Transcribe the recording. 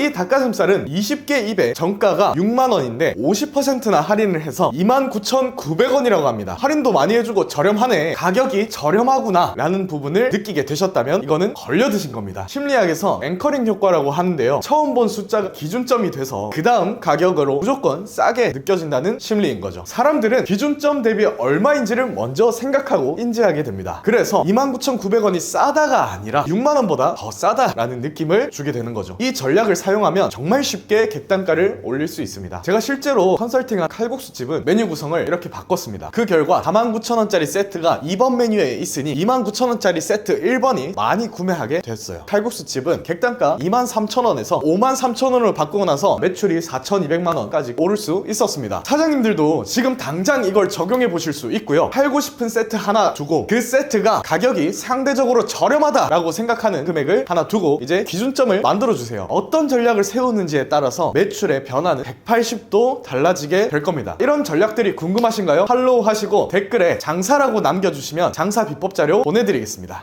이 닭가슴살은 20개 입에 정가가 6만원인데 50%나 할인을 해서 29,900원이라고 합니다. 할인도 많이 해주고 저렴하네. 가격이 저렴하구나. 라는 부분을 느끼게 되셨다면 이거는 걸려 드신 겁니다. 심리학에서 앵커링 효과라고 하는데요. 처음 본 숫자가 기준점이 돼서 그 다음 가격으로 무조건 싸게 느껴진다는 심리인 거죠. 사람들은 기준점 대비 얼마인지를 먼저 생각하고 인지하게 됩니다. 그래서 29,900원이 싸다가 아니라 6만원보다 더 싸다라는 느낌을 주게 되는 거죠. 이 전략을 사용하면 정말 쉽게 객단가를 올릴 수 있습니다. 제가 실제로 컨설팅한 칼국수집은 메뉴 구성을 이렇게 바꿨습니다. 그 결과 49,000원짜리 세트가 2번 메뉴에 있으니 29,000원짜리 세트 1번이 많이 구매하게 됐어요. 칼국수집은 객단가 23,000원에서 53,000원으로 바꾸고 나서 매출이 4,200만원까지 오를 수 있었습니다. 사장님들도 지금 당장 이걸 적용해 보실 수 있고요. 팔고 싶은 세트 하나 두고 그 세트가 가격이 상대적으로 저렴하다라고 생각하는 금액을 하나 두고 이제 기준점을 만들어 주세요. 어떤 전략을 세우는지에 따라서 매출의 변화는 180도 달라지게 될 겁니다. 이런 전략들이 궁금하신가요? 팔로우 하시고 댓글에 장사라고 남겨주시면 장사 비법 자료 보내드리겠습니다.